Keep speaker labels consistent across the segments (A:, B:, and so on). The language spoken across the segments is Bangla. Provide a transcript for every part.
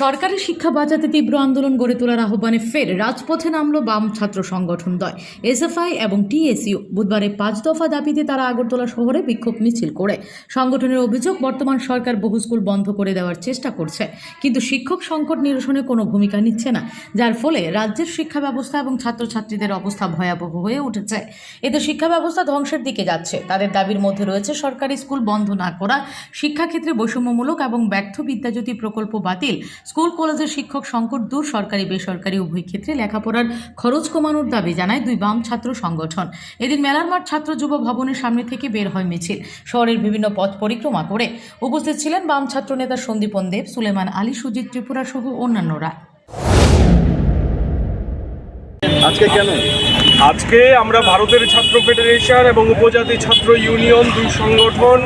A: সরকারি শিক্ষা বাঁচাতে তীব্র আন্দোলন গড়ে তোলার আহ্বানে ফের রাজপথে নামল বাম ছাত্র সংগঠন দয় এসএফআই এবং টিএসইউ বুধবারে পাঁচ দফা দাবিতে তারা আগরতলা শহরে বিক্ষোভ মিছিল করে। সংগঠনের অভিযোগ, বর্তমান সরকার বহু স্কুল বন্ধ করে দেওয়ার চেষ্টা করছে, কিন্তু শিক্ষক সংকট নিরসনে কোনো ভূমিকা নিচ্ছে না, যার ফলে রাজ্যের শিক্ষা ব্যবস্থা এবং ছাত্রছাত্রীদের অবস্থা ভয়াবহ হয়ে উঠেছে। এতে শিক্ষা ব্যবস্থা ধ্বংসের দিকে যাচ্ছে। তাদের দাবির মধ্যে রয়েছে, সরকারি স্কুল বন্ধ না করা, শিক্ষাক্ষেত্রে বৈষম্যমূলক এবং ব্যর্থ বিদ্যাজ্যোতি প্রকল্প বাতিল স্কুল কলেজের শিক্ষক সংকট দূর সরকারি বেসরকারি উভয় ক্ষেত্রে লেখাপড়ার খরচ কমানোর দাবি জানায় দুই বাম ছাত্র সংগঠন। এদিন মেলার মাঠ ছাত্র যুব ভবনের সামনে থেকে বের হয় মিছিল। শহরের বিভিন্ন পথ পরিক্রমা করে উপস্থিত ছিলেন বাম ছাত্র নেতা সন্দীপন দেব সুলেমান আলী সুজিত ত্রিপুরা সহ অন্যান্যরা।
B: আজকে কেন?
C: আজকে আমরা ভারতের ছাত্র ফেডারেশন এবং উপজাতি ছাত্র ইউনিয়ন দুই সংগঠন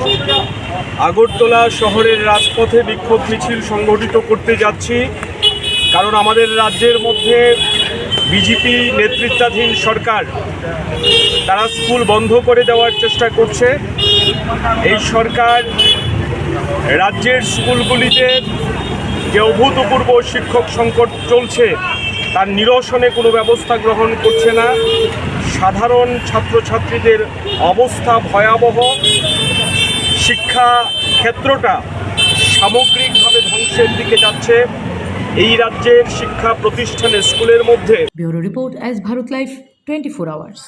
C: আগরতলা শহরের রাজপথে বিক্ষোভ মিছিল সংগঠিত করতে যাচ্ছি। কারণ আমাদের রাজ্যের মধ্যে বিজেপি নেতৃত্বাধীন সরকার, তারা স্কুল বন্ধ করে দেওয়ার চেষ্টা করছে। এই সরকার রাজ্যের স্কুলগুলিতে যে অভূতপূর্ব শিক্ষক সংকট চলছে, তার নিরসনে কোনো ব্যবস্থা গ্রহণ করছে না। সাধারণ ছাত্রছাত্রীদের অবস্থা ভয়াবহ। শিক্ষা ক্ষেত্রটা সামগ্রিকভাবে ধ্বংসের দিকে যাচ্ছে এই রাজ্যের শিক্ষা প্রতিষ্ঠানে স্কুলের মধ্যে।
A: Bureau report as Bharat life twenty four hours.